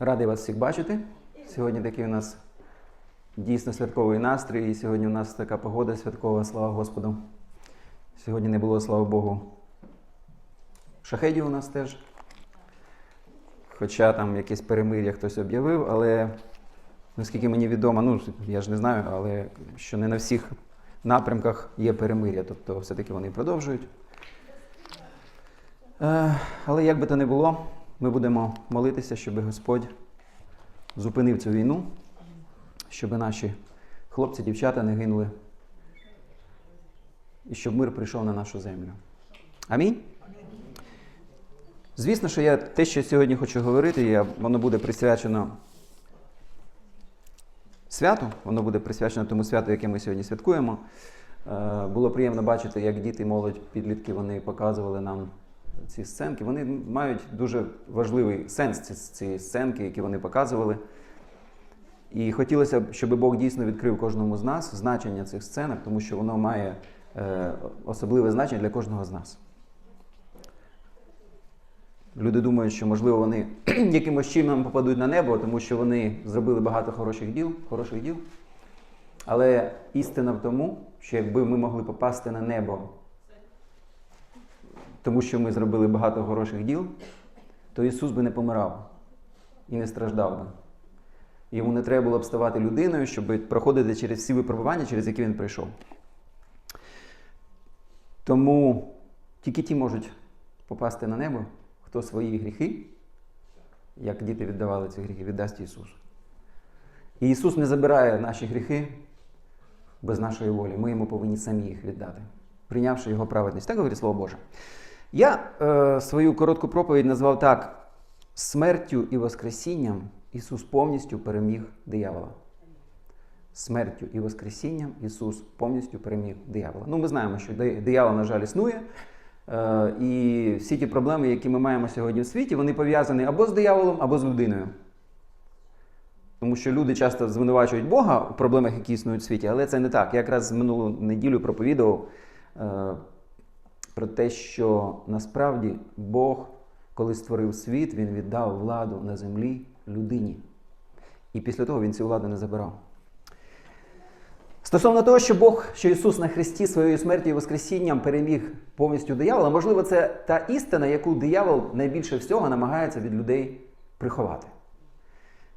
Радий вас всіх бачити. Сьогодні такий у нас дійсно святковий настрій, і сьогодні у нас така погода святкова, слава Господу. Сьогодні не було, слава Богу. Шахедів у нас теж. Хоча там якесь перемир'я хтось об'явив, але наскільки мені відомо, ну я ж не знаю, але що не на всіх напрямках є перемир'я, тобто все-таки вони продовжують. Е, Але як би то не було, ми будемо молитися, щоб Господь зупинив цю війну, щоб наші хлопці, дівчата не гинули, і щоб мир прийшов на нашу землю. Амінь. Звісно, що я те, що сьогодні хочу говорити, я, воно буде присвячено святу, воно буде присвячено тому святу, яке ми сьогодні святкуємо. Е, Було приємно бачити, як діти, молодь, підлітки вони показували нам ці сценки. Вони мають дуже важливий сенс, ці, ці сценки, які вони показували. І хотілося б, щоб Бог дійсно відкрив кожному з нас значення цих сценок, тому що воно має е, особливе значення для кожного з нас. Люди думають, що можливо вони якимось чином попадуть на небо, тому що вони зробили багато хороших діл, хороших діл. Але істина в тому, що якби ми могли попасти на небо, тому що ми зробили багато хороших діл, то Ісус би не помирав і не страждав би. Йому не треба було б ставати людиною, щоб проходити через всі випробування, через які він прийшов. Тому тільки ті можуть попасти на небо, хто свої гріхи, як діти віддавали ці гріхи, віддасть Ісус. І Ісус не забирає наші гріхи без нашої волі. Ми йому повинні самі їх віддати, прийнявши Його праведність. Так говорить Слово Боже. Я е, свою коротку проповідь назвав так: смертю і Воскресінням Ісус повністю переміг диявола. Смертю і Воскресінням Ісус повністю переміг диявола. Ну, ми знаємо, що диявол, на жаль, існує. Е, і всі ті проблеми, які ми маємо сьогодні в світі, вони пов'язані або з дияволом, або з людиною. Тому що люди часто звинувачують Бога у проблемах, які існують в світі, але це не так. Я якраз минулу неділю проповідував е, про те, що насправді Бог, коли створив світ, Він віддав владу на землі людині. І після того він цю владу не забирав. Стосовно того, що Бог, що Ісус на Христі своєю смертю і Воскресінням переміг повністю диявола, можливо, це та істина, яку диявол найбільше всього намагається від людей приховати.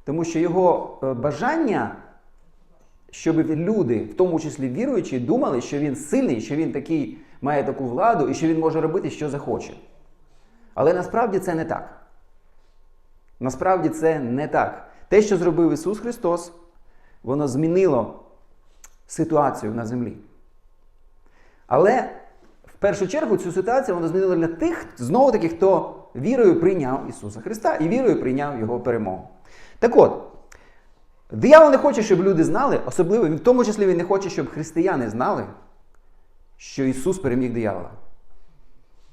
Тому що його е, бажання, щоб люди, в тому числі віруючі, думали, що він сильний, що він такий має таку владу і що він може робити, що захоче. Але насправді це не так. Насправді це не так. Те, що зробив Ісус Христос, воно змінило ситуацію на землі. Але в першу чергу цю ситуацію воно змінило для тих, знову таки, хто вірою прийняв Ісуса Христа і вірою прийняв Його перемогу. Так от, диявол не хоче, щоб люди знали, особливо, в тому числі він не хоче, щоб християни знали, що Ісус переміг диявола.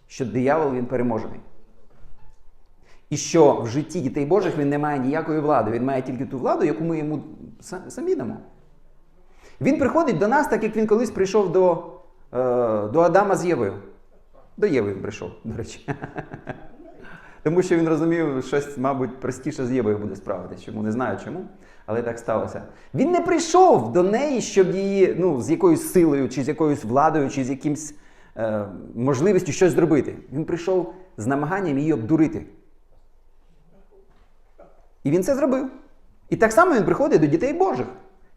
Що диявол він переможений. І що в житті дітей Божих він не має ніякої влади, він має тільки ту владу, яку ми йому самі дамо. Він приходить до нас, так як він колись прийшов до, е, до Адама з Євою. До Єви він прийшов, до речі. Тому що він розумів, щось, мабуть, простіше з Євою буде справитися. Чому не знаю чому, але так сталося. Він не прийшов до неї, щоб її ну, з якоюсь силою, чи з якоюсь владою, чи з якимсь е, можливістю щось зробити. Він прийшов з намаганням її обдурити. І він це зробив. І так само він приходить до дітей Божих.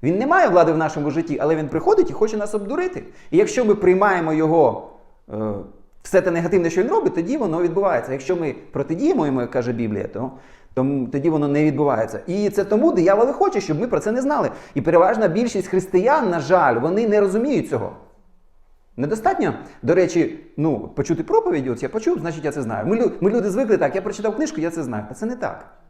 Він не має влади в нашому житті, але він приходить і хоче нас обдурити. І якщо ми приймаємо його е, все те негативне, що він робить, тоді воно відбувається. Якщо ми протидіємо йому, як каже Біблія, то, то тоді воно не відбувається. І це тому диявол і хоче, щоб ми про це не знали. І переважна більшість християн, на жаль, вони не розуміють цього. Недостатньо, до речі, ну, почути проповідь, от я почув, значить я це знаю. Ми, ми люди звикли так, я прочитав книжку, я це знаю. А це не так.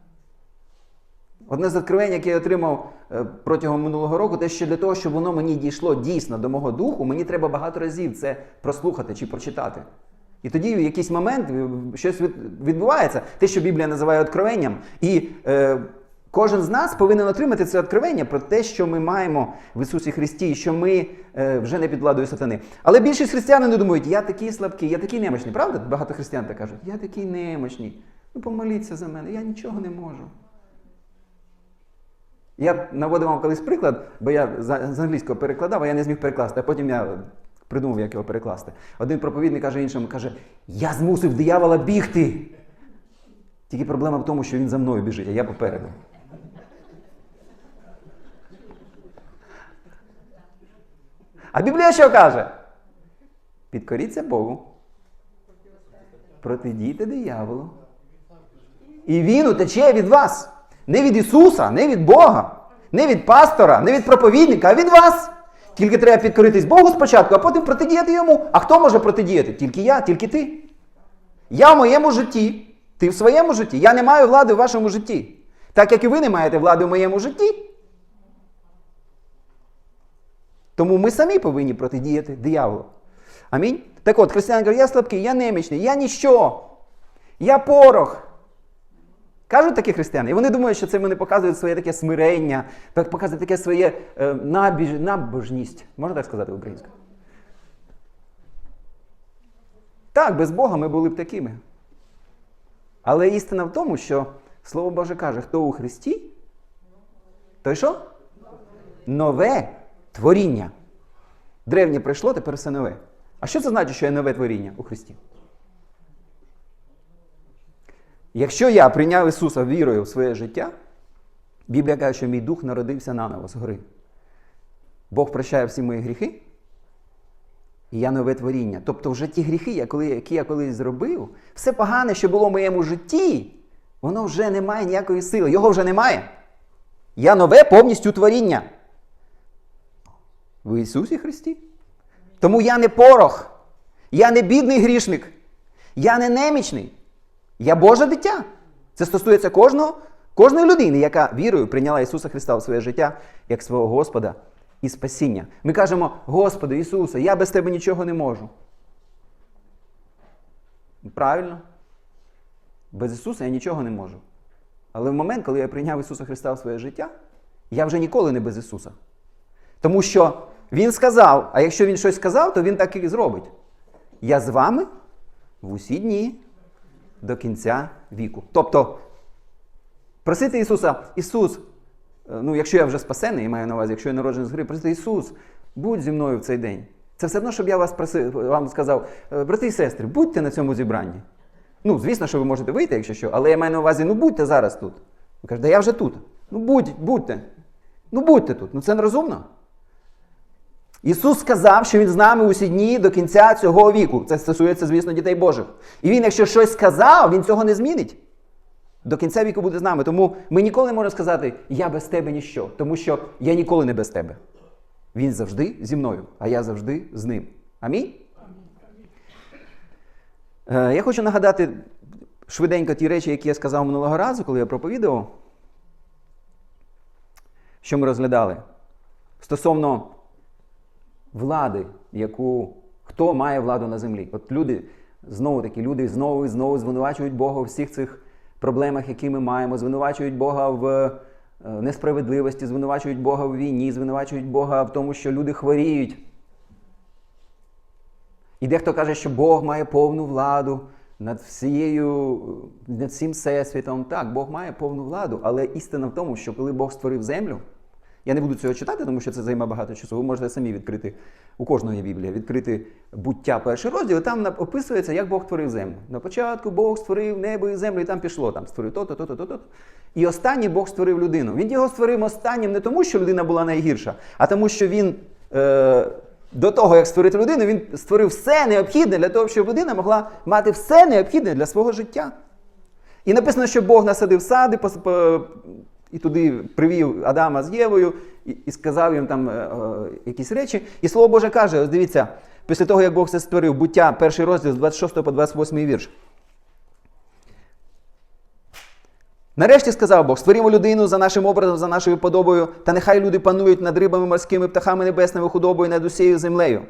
Одне з відкривень, яке я отримав е, протягом минулого року, те, що для того, щоб воно мені дійшло дійсно до мого духу, мені треба багато разів це прослухати чи прочитати. І тоді в якийсь момент щось відбувається, те, що Біблія називає откровенням. І е, кожен з нас повинен отримати це откровення про те, що ми маємо в Ісусі Христі, і що ми е, вже не під владою сатани. Але більшість християн не думають, я такий слабкий, я такий немощний. Правда? Багато християн так кажуть, я такий немощний. Ну помоліться за мене, я нічого не можу. Я наводив вам колись приклад, бо я з англійського перекладав, а я не зміг перекласти, а потім я придумав, як його перекласти. Один проповідник каже іншому, каже: Я змусив диявола бігти. Тільки проблема в тому, що він за мною біжить, а я попереду. А Біблія що каже? Підкоріться Богу. Протидійте дияволу. І він утече від вас. Не від Ісуса, не від Бога, не від пастора, не від проповідника, а від вас. Тільки треба підкоритись Богу спочатку, а потім протидіяти йому. А хто може протидіяти? Тільки я, тільки ти. Я в моєму житті, ти в своєму житті. Я не маю влади в вашому житті. Так як і ви не маєте влади в моєму житті. Тому ми самі повинні протидіяти дияволу. Амінь. Так от, християни кажуть, я слабкий, я немічний, я ніщо, я порох. Кажуть такі християни, і вони думають, що це вони показують своє таке смирення, показують таке своє е, набіж, набожність. Можна так сказати українською? Так, без Бога ми були б такими. Але істина в тому, що Слово Боже каже, хто у Христі, той що? Нове творіння. Древнє прийшло, тепер все нове. А що це значить, що є нове творіння у Христі? Якщо я прийняв Ісуса вірою в своє життя, Біблія каже, що мій дух народився наново згори. Бог прощає всі мої гріхи, і я нове творіння. Тобто, вже ті гріхи, які я колись зробив, все погане, що було в моєму житті, воно вже не має ніякої сили. Його вже немає. Я нове повністю творіння. В Ісусі Христі. Тому я не порох, я не бідний грішник, я не немічний. Я Боже дитя. Це стосується кожного, кожної людини, яка вірою прийняла Ісуса Христа в своє життя як свого Господа і спасіння. Ми кажемо, Господи Ісусе, я без Тебе нічого не можу. Правильно? Без Ісуса я нічого не можу. Але в момент, коли я прийняв Ісуса Христа в своє життя, я вже ніколи не без Ісуса. Тому що Він сказав, а якщо Він щось сказав, то Він так і зробить. Я з вами в усі дні до кінця віку. Тобто, просити Ісуса, Ісус, е, ну якщо я вже спасений, я маю на увазі, якщо я народжений з гри, просити Ісус, будь зі мною в цей день. Це все одно, щоб я вас просив, вам сказав, «Е, брати і сестри, будьте на цьому зібранні. Ну, звісно, що ви можете вийти, якщо що, але я маю на увазі, ну будьте зараз тут. Ви кажете, да я вже тут. Ну будь, будьте. Ну будьте тут. Ну це нерозумно. Ісус сказав, що Він з нами усі дні до кінця цього віку. Це стосується, звісно, дітей Божих. І Він, якщо щось сказав, Він цього не змінить. До кінця віку буде з нами. Тому ми ніколи не можемо сказати, я без тебе ніщо, тому що я ніколи не без тебе. Він завжди зі мною, а я завжди з ним. Амінь? Е, Я хочу нагадати швиденько ті речі, які я сказав минулого разу, коли я проповідував, що ми розглядали. Стосовно влади, яку хто має владу на землі. От люди, знову таки, люди знову і знову звинувачують Бога у всіх цих проблемах, які ми маємо, звинувачують Бога в е, несправедливості, звинувачують Бога в війні, звинувачують Бога в тому, що люди хворіють. І дехто каже, що Бог має повну владу над всією, над всім всесвітом. Так, Бог має повну владу, але істина в тому, що коли Бог створив землю, я не буду цього читати, тому що це займе багато часу. Ви можете самі відкрити у кожного є Біблія, відкрити буття перший розділ, там описується, як Бог творив землю. На початку Бог створив небо і землю, і там пішло, там створив то-то, то-то, то-то. І останній Бог створив людину. Він його створив останнім не тому, що людина була найгірша, а тому, що він. Е- до того, як створити людину, він створив все необхідне для того, щоб людина могла мати все необхідне для свого життя. І написано, що Бог насадив сади і туди привів Адама з Євою і, і сказав їм там е, е, якісь речі. І слово Боже каже: ось дивіться, після того, як Бог це створив, буття, перший розділ з 26 по 28 вірш. Нарешті сказав Бог: створімо людину за нашим образом, за нашою подобою, та нехай люди панують над рибами морськими, птахами небесними, худобою, над усією землею,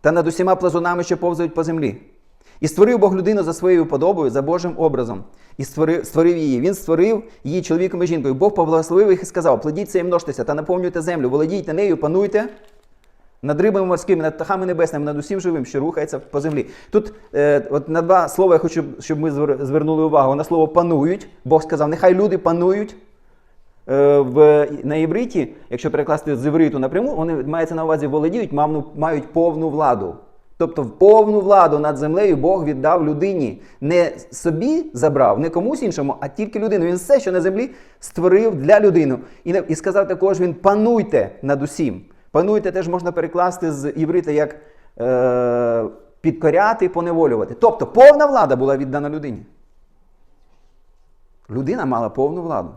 та над усіма плазунами, що повзають по землі. І створив Бог людину за своєю подобою, за Божим образом, і створив, створив її. Він створив її чоловіком і жінкою. Бог поблагословив їх і сказав: плодіться і множтеся, та наповнюйте землю, володійте нею, пануйте над рибами морськими, над птахами небесними, над усім живим, що рухається по землі. Тут е, от на два слова я хочу, щоб ми звернули увагу. На слово панують. Бог сказав, нехай люди панують е, в, на євриті, якщо перекласти з євриту напряму, вони мається на увазі володіють, мають повну владу. Тобто в повну владу над землею Бог віддав людині. Не собі забрав, не комусь іншому, а тільки людину. Він все, що на землі, створив для людини. І, і сказав також він: пануйте над усім. Пануйте теж можна перекласти з іврита як е, підкоряти, поневолювати. Тобто повна влада була віддана людині. Людина мала повну владу.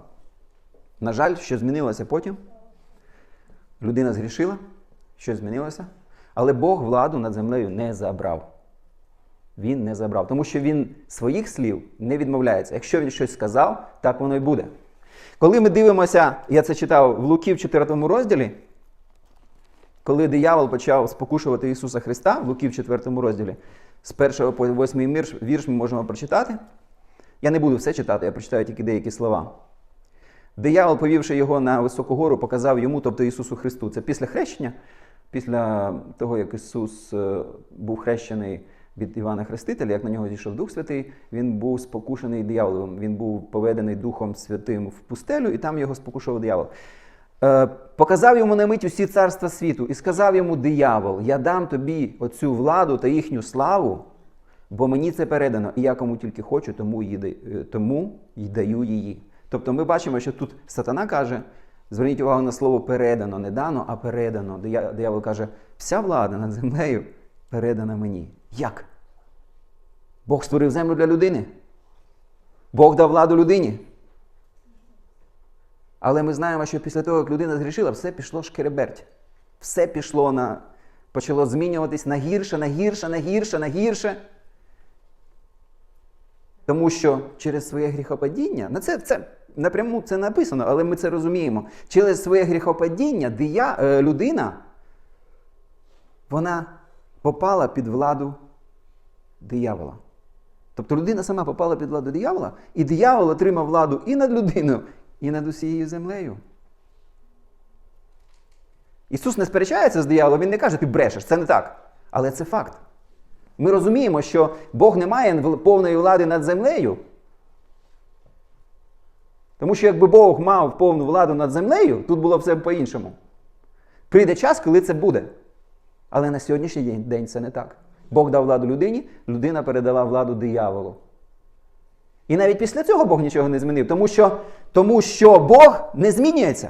На жаль, що змінилося потім. Людина згрішила, щось змінилося. Але Бог владу над землею не забрав. Він не забрав. Тому що він своїх слів не відмовляється. Якщо він щось сказав, так воно і буде. Коли ми дивимося, я це читав в Луки в 4 розділі, коли диявол почав спокушувати Ісуса Христа в Луки в 4 розділі, з 1 по 8 вірш, вірш ми можемо прочитати. Я не буду все читати, я прочитаю тільки деякі слова. Диявол, повівши його на високу гору, показав йому, тобто Ісусу Христу. Це після хрещення, після того, як Ісус е, був хрещений від Івана Хрестителя, як на нього зійшов Дух Святий, він був спокушений дияволом. Він був поведений Духом Святим в пустелю, і там його спокушував диявол. Е, Показав йому на мить усі царства світу і сказав йому диявол: Я дам тобі оцю владу та їхню славу, бо мені це передано, і я кому тільки хочу, тому й, е, тому й даю її. Тобто ми бачимо, що тут сатана каже: зверніть увагу на слово передано, не дано, а передано. Дия- Диявол каже, вся влада над землею передана мені. Як? Бог створив землю для людини. Бог дав владу людині. Але ми знаємо, що після того, як людина згрішила, все пішло шкереберть. Все пішло на. почало змінюватись на гірше, на гірше, на гірше, на гірше. Тому що через своє гріхопадіння, на це, це напряму це написано, але ми це розуміємо. Через своє гріхопадіння дия, е, людина вона попала під владу диявола. Тобто людина сама попала під владу диявола, і диявол отримав владу і над людиною, і над усією землею. Ісус не сперечається з дияволом, Він не каже, ти брешеш, це не так. Але це факт. Ми розуміємо, що Бог не має повної влади над землею. Тому що якби Бог мав повну владу над землею, тут було все по-іншому. Прийде час, коли це буде. Але на сьогоднішній день, це не так. Бог дав владу людині, людина передала владу дияволу. І навіть після цього Бог нічого не змінив, тому що, тому що Бог не змінюється.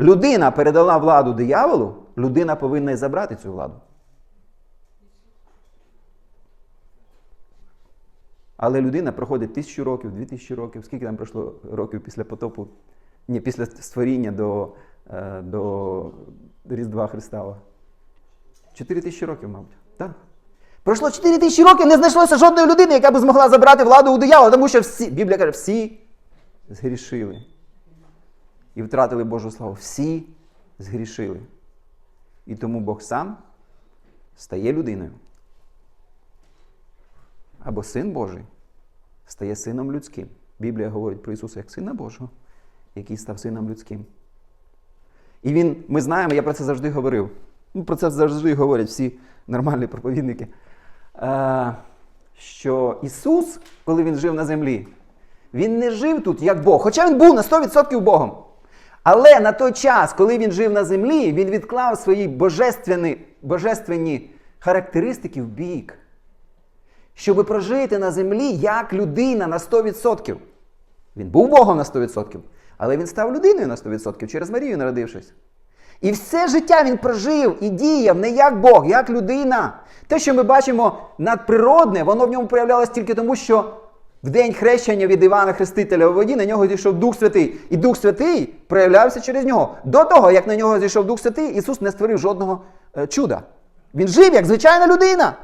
Людина передала владу дияволу, людина повинна і забрати цю владу. Але людина проходить тисячу років, дві тисячі років. Скільки там пройшло років після потопу? Ні, після створіння до, е, до Різдва Христова? Чотири тисячі років, мабуть. Так. Пройшло 4 тисячі років, не знайшлося жодної людини, яка б змогла забрати владу у диявола, тому що всі, Біблія каже, всі згрішили. І втратили Божу славу. Всі згрішили. І тому Бог сам стає людиною. Або син Божий стає сином людським. Біблія говорить про Ісуса як Сина Божого, який став сином людським. І він, ми знаємо, я про це завжди говорив. Ну, про це завжди говорять всі нормальні проповідники. Е, що Ісус, коли Він жив на землі, Він не жив тут як Бог, хоча Він був на 100% Богом. Але на той час, коли він жив на землі, він відклав свої божественні, божественні характеристики в бік, щоб прожити на землі як людина на 100%. Він був Богом на 100%, але він став людиною на 100% через Марію народившись. І все життя він прожив і діяв не як Бог, як людина. Те, що ми бачимо надприродне, воно в ньому проявлялось тільки тому, що в день хрещення від Івана Хрестителя у воді на нього зійшов Дух Святий. І Дух Святий проявлявся через нього. До того, як на нього зійшов Дух Святий, Ісус не створив жодного е, чуда. Він жив як звичайна людина.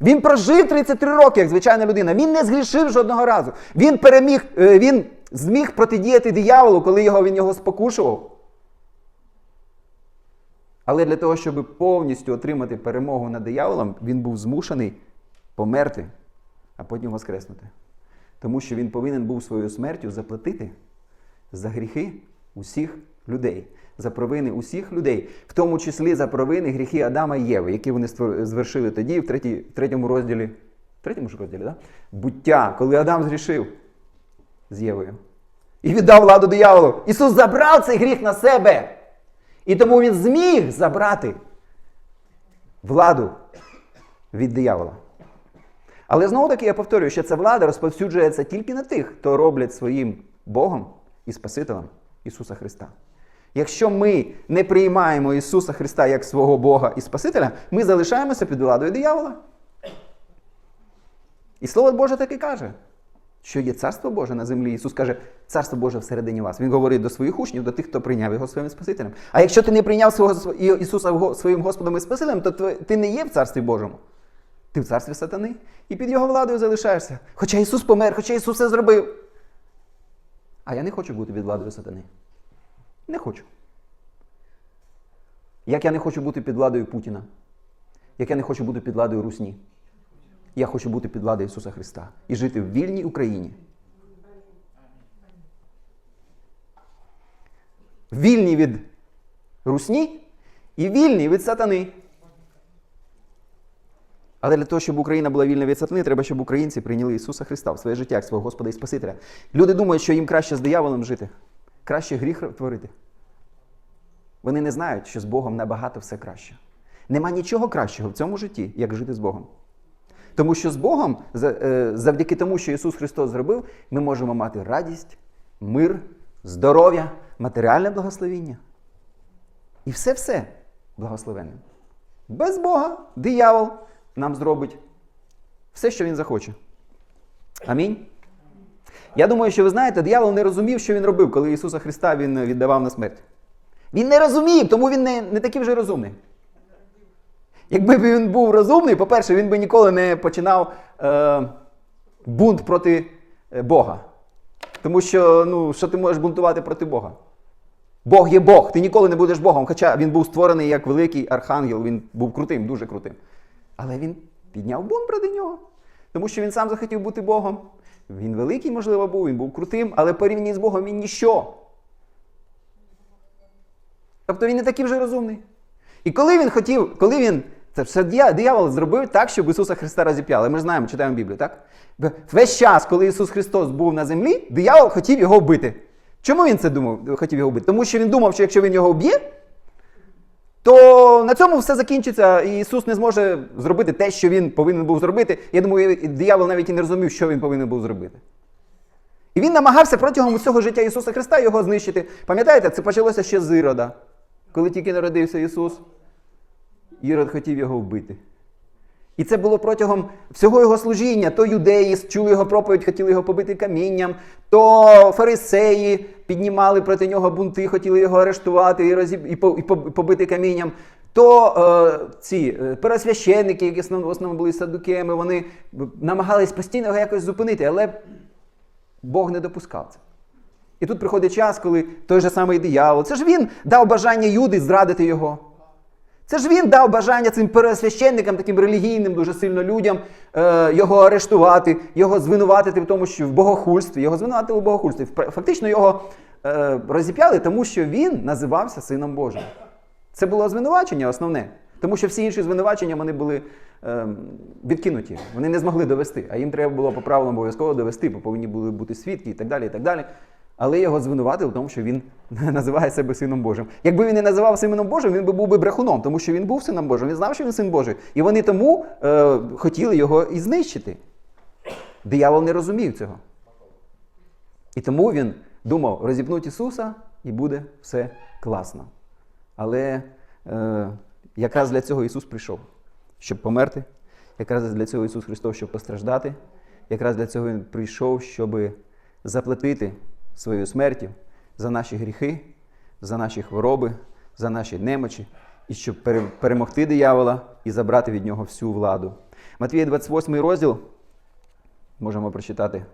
Він прожив 33 роки, як звичайна людина. Він не згрішив жодного разу. Він переміг, е, він зміг протидіяти дияволу, коли його, він його спокушував. Але для того, щоб повністю отримати перемогу над дияволом, він був змушений померти, а потім воскреснути. Тому що він повинен був своєю смертю заплатити за гріхи усіх людей, за провини усіх людей, в тому числі за провини гріхи Адама і Єви, які вони звершили тоді, в, третій, третьому розділі, третьому ж розділі, да? буття, коли Адам згрішив з Євою. і віддав владу дияволу. Ісус забрав цей гріх на себе. І тому Він зміг забрати владу від диявола. Але знову таки я повторюю, що ця влада розповсюджується тільки на тих, хто роблять своїм Богом і Спасителем Ісуса Христа. Якщо ми не приймаємо Ісуса Христа як свого Бога і Спасителя, ми залишаємося під владою диявола. І Слово Боже так і каже, що є Царство Боже на землі. Ісус каже, Царство Боже всередині вас. Він говорить до своїх учнів, до тих, хто прийняв його своїм Спасителем. А якщо ти не прийняв свого Ісуса своїм Господом і Спасителем, то ти не є в Царстві Божому. Ти в царстві сатани і під його владою залишаєшся. Хоча Ісус помер, хоча Ісус все зробив. А я не хочу бути під владою сатани. Не хочу. Як я не хочу бути під владою Путіна. Як я не хочу бути під владою Русні. Я хочу бути під владою Ісуса Христа і жити в вільній Україні. Вільні від Русні і вільні від сатани. Але для того, щоб Україна була вільна від сатани, треба, щоб українці прийняли Ісуса Христа в своє життя, як свого Господа і Спасителя. Люди думають, що їм краще з дияволом жити, краще гріх творити. Вони не знають, що з Богом набагато все краще. Нема нічого кращого в цьому житті, як жити з Богом. Тому що з Богом, е, завдяки тому, що Ісус Христос зробив, ми можемо мати радість, мир, здоров'я, матеріальне благословіння. І все-все благословенне. Без Бога диявол нам зробить все, що він захоче. Амінь. Я думаю, що ви знаєте, диявол не розумів, що він робив, коли Ісуса Христа він віддавав на смерть. Він не розумів, тому він не, не такий вже розумний. Якби він був розумний, по-перше, він би ніколи не починав е, бунт проти е, Бога. Тому що, ну, що ти можеш бунтувати проти Бога? Бог є Бог, ти ніколи не будеш Богом. Хоча він був створений як великий архангел, він був крутим, дуже крутим. Але він підняв бунт проти нього. Тому що він сам захотів бути Богом. Він великий, можливо, був, він був крутим, але порівняно з Богом він ніщо. Тобто він не такий вже розумний. І коли він хотів, коли він. Це все диявол зробив так, щоб Ісуса Христа розіп'яли. Ми ж знаємо, читаємо Біблію, так? Весь час, коли Ісус Христос був на землі, диявол хотів його вбити. Чому він це думав, хотів його вбити? Тому що він думав, що якщо він його вб'є, то на цьому все закінчиться, і Ісус не зможе зробити те, що він повинен був зробити. Я думаю, диявол навіть і не розумів, що він повинен був зробити. І він намагався протягом усього життя Ісуса Христа його знищити. Пам'ятаєте, це почалося ще з Ірода, коли тільки народився Ісус. Ірод хотів його вбити. І це було протягом всього його служіння. То юдеї чули його проповідь, хотіли його побити камінням, то фарисеї піднімали проти нього бунти, хотіли його арештувати і, розіб... і, по... і побити камінням. То е, ці е, пересвященники, які в основному були садукеями, вони намагались постійно його якось зупинити, але Бог не допускав це. І тут приходить час, коли той же самий диявол, це ж він дав бажання Юди зрадити його. Це ж він дав бажання цим пересвященникам, таким релігійним, дуже сильно людям, е, його арештувати, його звинуватити в тому, що в богохульстві, його звинуватили в богохульстві. Фактично його е, розіп'яли, тому що він називався Сином Божим. Це було звинувачення основне. Тому що всі інші звинувачення вони були е, відкинуті. Вони не змогли довести. А їм треба було по правилам обов'язково довести, бо повинні були бути свідки і так далі. і так далі. Але його звинуватили в тому, що він називає себе сином Божим. Якби він не називав сином Божим, він би був би брехуном, тому що він був сином Божим, він знав, що він син Божий. І вони тому е, хотіли його і знищити. Диявол не розумів цього. І тому він думав, розіпнуть Ісуса і буде все класно. Але е, якраз для цього Ісус прийшов, щоб померти. Якраз для цього Ісус Христос, щоб постраждати. Якраз для цього Він прийшов, щоб заплатити своєю смертю за наші гріхи, за наші хвороби, за наші немочі, і щоб перемогти диявола і забрати від нього всю владу. Матвія 28 розділ. Можемо прочитати.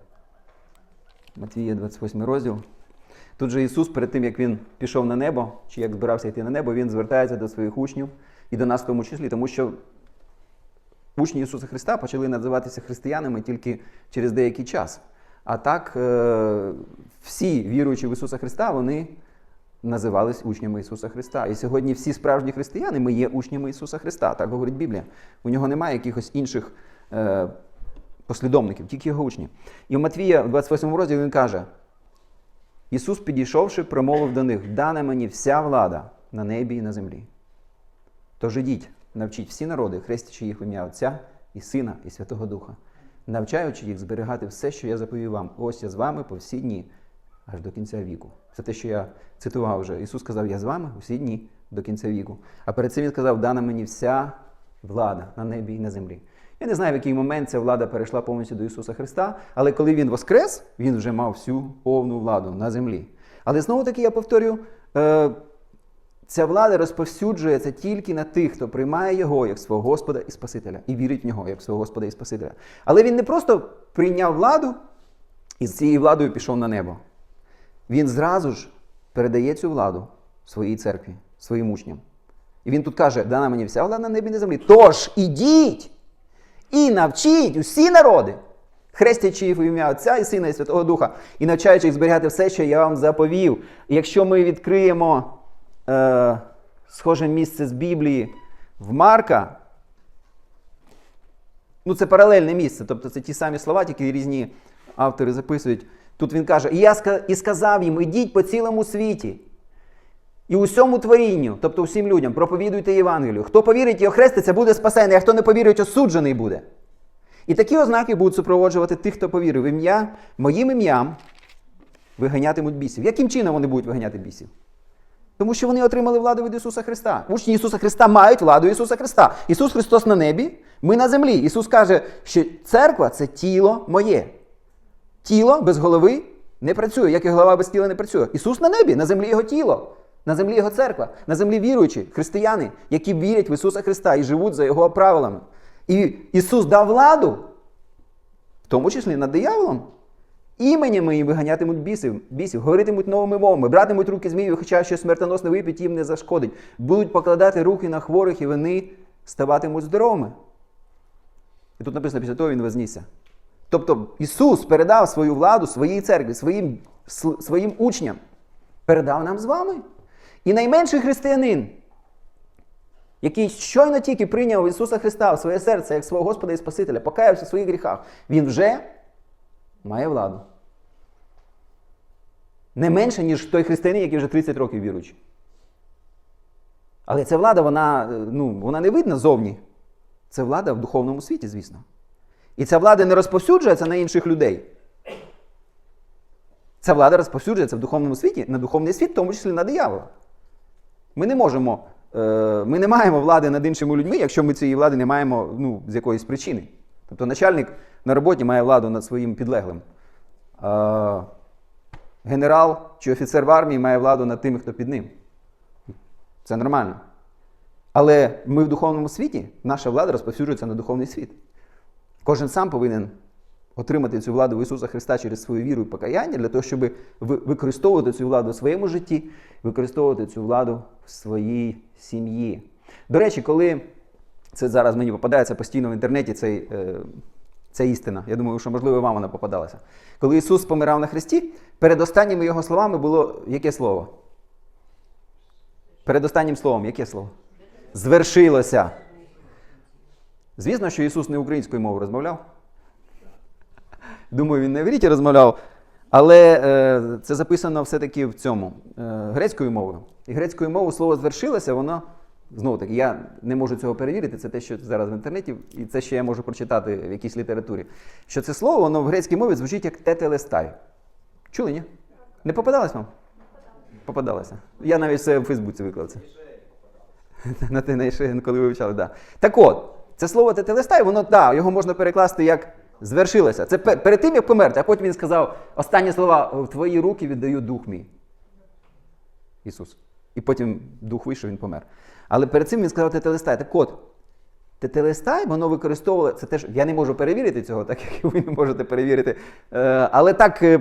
Матвія 28 розділ. Тут же Ісус, перед тим, як Він пішов на небо, чи як збирався йти на небо, Він звертається до своїх учнів і до нас в тому числі, тому що учні Ісуса Христа почали називатися християнами тільки через деякий час. А так, е, всі віруючі в Ісуса Христа, вони називались учнями Ісуса Христа. І сьогодні всі справжні християни, ми є учнями Ісуса Христа, так говорить Біблія. У нього немає якихось інших е, послідовників, тільки його учні. І в Матвія, в 28 розділі він каже: Ісус, підійшовши, промовив до них: дана мені вся влада на небі і на землі. Тож ідіть, навчіть всі народи, хрестячи їх в ім'я Отця і Сина, і Святого Духа, навчаючи їх зберігати все, що я заповів вам. Ось я з вами по всі дні, аж до кінця віку. Це те, що я цитував вже. Ісус сказав, я з вами усі дні до кінця віку. А перед цим він сказав, дана мені вся влада на небі і на землі. Я не знаю, в який момент ця влада перейшла повністю до Ісуса Христа, але коли Він воскрес, Він вже мав всю повну владу на землі. Але знову таки я повторю, е, ця влада розповсюджується тільки на тих, хто приймає його як свого Господа і Спасителя, і вірить в нього як свого Господа і Спасителя. Але він не просто прийняв владу і з цією владою пішов на небо. Він зразу ж передає цю владу своїй церкві, своїм учням. І він тут каже: дана мені вся влада на небі і на землі. Тож ідіть і навчіть усі народи, хрестячи їх в ім'я Отця і Сина і Святого Духа, і навчаючи їх зберігати все, що я вам заповів. Якщо ми відкриємо е, схоже місце з Біблії в Марка, ну це паралельне місце, тобто це ті самі слова, тільки різні автори записують. Тут він каже: І я і сказав їм: ідіть по цілому світі. І усьому творінню, тобто усім людям, проповідуйте Євангелію. Хто повірить і охреститься, буде спасений, а хто не повірить, осуджений буде. І такі ознаки будуть супроводжувати тих, хто повірив ім'я, моїм ім'ям виганятимуть бісів. Яким чином вони будуть виганяти бісів? Тому що вони отримали владу від Ісуса Христа. Учні Ісуса Христа мають владу Ісуса Христа. Ісус Христос на небі, ми на землі. Ісус каже, що церква це тіло моє. Тіло без голови не працює, як і голова без тіла не працює. Ісус на небі, на землі Його тіло, на землі Його церква, на землі віруючі, християни, які вірять в Ісуса Христа і живуть за Його правилами. І Ісус дав владу, в тому числі над дияволом. Іменем їм виганятимуть бісів, бісів, говоритимуть новими мовами, братимуть руки змію, хоча що смертоносне вип'ять їм не зашкодить. Будуть покладати руки на хворих, і вони ставатимуть здоровими. І тут написано, після того він вознісся. Тобто Ісус передав свою владу своїй церкві, своїм, своїм учням, передав нам з вами. І найменший християнин, який щойно тільки прийняв Ісуса Христа в своє серце як свого Господа і Спасителя, покаявся в своїх гріхах, він вже має владу. Не менше, ніж той християнин, який вже 30 років віруючий. Але ця влада, вона, е, ну, вона не видна зовні. Це влада в духовному світі, звісно. І ця влада не розповсюджується на інших людей. Ця влада розповсюджується в духовному світі, на духовний світ, в тому числі на диявола. Ми не можемо, е, ми не маємо влади над іншими людьми, якщо ми цієї влади не маємо ну, з якоїсь причини. Тобто начальник на роботі має владу над своїм підлеглим. Генерал чи офіцер в армії має владу над тими, хто під ним. Це нормально. Але ми в духовному світі, наша влада розповсюджується на духовний світ. Кожен сам повинен отримати цю владу в Ісуса Христа через свою віру і покаяння, для того, щоб використовувати цю владу в своєму житті, використовувати цю владу в своїй сім'ї. До речі, коли це зараз мені попадається постійно в інтернеті, цей, е, ця істина. Я думаю, що можливо і вам вона попадалася. Коли Ісус помирав на хресті, перед останніми його словами було яке слово? Перед останнім словом, яке слово? Звершилося. Звісно, що Ісус не українською мовою розмовляв. Думаю, він не в ріті розмовляв. Але е, це записано все-таки в цьому е, грецькою мовою. І грецькою мовою слово звершилося, воно знову таки, я не можу цього перевірити. Це те, що зараз в інтернеті, і це ще я можу прочитати в якійсь літературі. Що це слово, воно в грецькій мові звучить як тетелестай. Чули, ні? Не попадалось вам? Попадалося. Я навіть все в Фейсбуці виклав це. На те на коли ви вивчали, да. Так от, це слово тетелестай, воно да, його можна перекласти як звершилося. Це перед тим, як померти, а потім він сказав останні слова: в твої руки віддаю дух мій. Ісус. І потім дух вийшов, він помер. Але перед цим він сказав тетелестай. Так от, тетелестай, воно використовувало, це теж, я не можу перевірити цього, так як ви не можете перевірити. Е, але так е,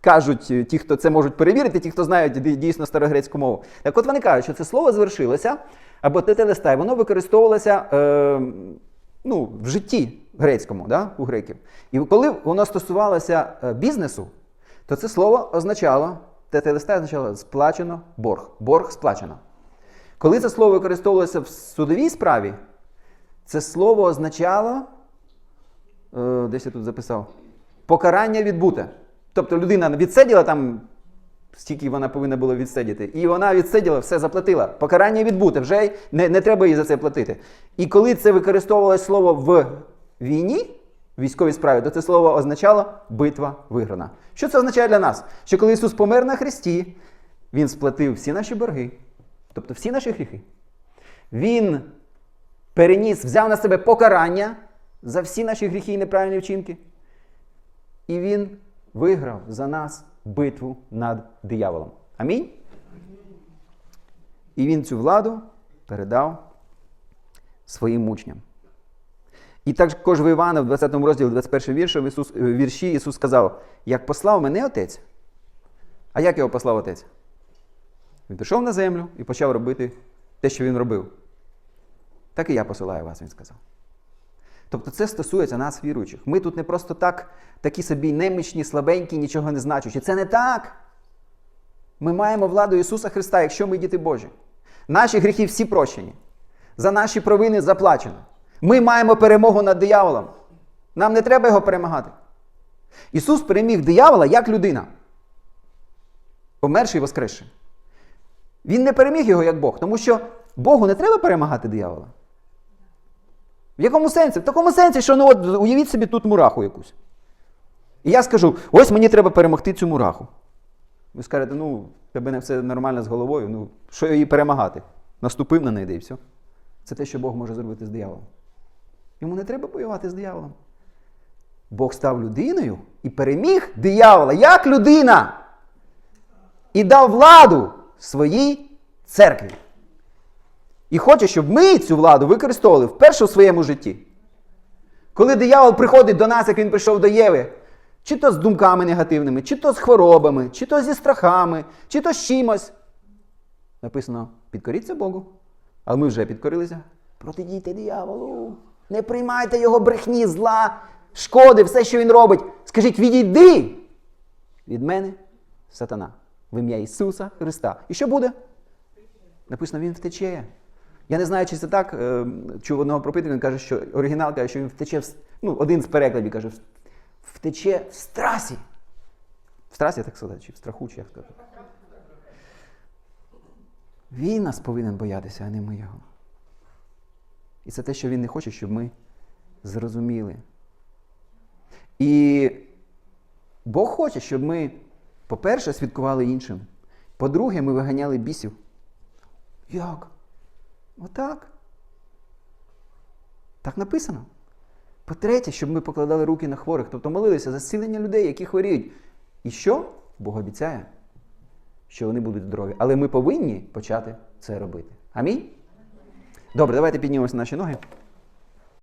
кажуть е, ті, хто це можуть перевірити, ті, хто знають дійсно старогрецьку мову. Так от вони кажуть, що це слово звершилося, або тетелестай, воно використовувалося ну, в житті грецькому, да, у греків. І коли воно стосувалося бізнесу, то це слово означало, тетелестай означало сплачено борг. Борг сплачено. Коли це слово використовувалося в судовій справі, це слово означало, е, десь я тут записав, покарання відбуте. Тобто людина відсиділа там стільки вона повинна була відсидіти. І вона відсиділа, все заплатила. Покарання відбуте, вже не, не треба їй за це платити. І коли це використовувалось слово в війні, в військовій справі, то це слово означало битва виграна. Що це означає для нас? Що коли Ісус помер на хресті, Він сплатив всі наші борги, тобто всі наші гріхи. Він переніс, взяв на себе покарання за всі наші гріхи і неправильні вчинки. І він виграв за нас битву над дияволом. Амінь. І він цю владу передав своїм учням. І також в Івана, в 20 розділі, 21 вірші, Ісус, е, вірші Ісус сказав: Як послав мене Отець. А як його послав Отець? Він пішов на землю і почав робити те, що він робив. Так і я посилаю вас, він сказав. Тобто це стосується нас, віруючих. Ми тут не просто так, такі собі немічні, слабенькі, нічого не значущі. Це не так. Ми маємо владу Ісуса Христа, якщо ми діти Божі. Наші гріхи всі прощені. За наші провини заплачено. Ми маємо перемогу над дияволом. Нам не треба його перемагати. Ісус переміг диявола як людина, померший воскресший. Він не переміг його як Бог, тому що Богу не треба перемагати диявола. В якому сенсі? В такому сенсі, що ну от уявіть собі тут мураху якусь. І я скажу: ось мені треба перемогти цю мураху. Ви скажете, ну, тебе не все нормально з головою, ну, що її перемагати? Наступив на неї, і все. Це те, що Бог може зробити з дияволом. Йому не треба воювати з дияволом. Бог став людиною і переміг диявола як людина. І дав владу своїй церкві. І хоче, щоб ми цю владу використовували вперше у своєму житті. Коли диявол приходить до нас, як він прийшов до Єви, чи то з думками негативними, чи то з хворобами, чи то зі страхами, чи то з чимось. Написано: підкоріться Богу. Але ми вже підкорилися. Протидійте дияволу. Не приймайте його брехні, зла, шкоди, все, що він робить. Скажіть, відійди від мене, сатана, в ім'я Ісуса Христа. І що буде? Написано, він втече. Я не знаю, чи це так. е, Чув одного пропитика, він каже, що оригінал каже, що він втече, в, ну, один з перекладів каже, втече в страсі. В страсі, так сказати, чи в страху, чи як сказати. Він нас повинен боятися, а не ми його. І це те, що він не хоче, щоб ми зрозуміли. І Бог хоче, щоб ми, по-перше, свідкували іншим. По-друге, ми виганяли бісів. Як? Отак. Так написано. По-третє, щоб ми покладали руки на хворих, тобто молилися за зцілення людей, які хворіють. І що? Бог обіцяє, що вони будуть здорові. Але ми повинні почати це робити. Амінь? Добре, давайте піднімемося на наші ноги.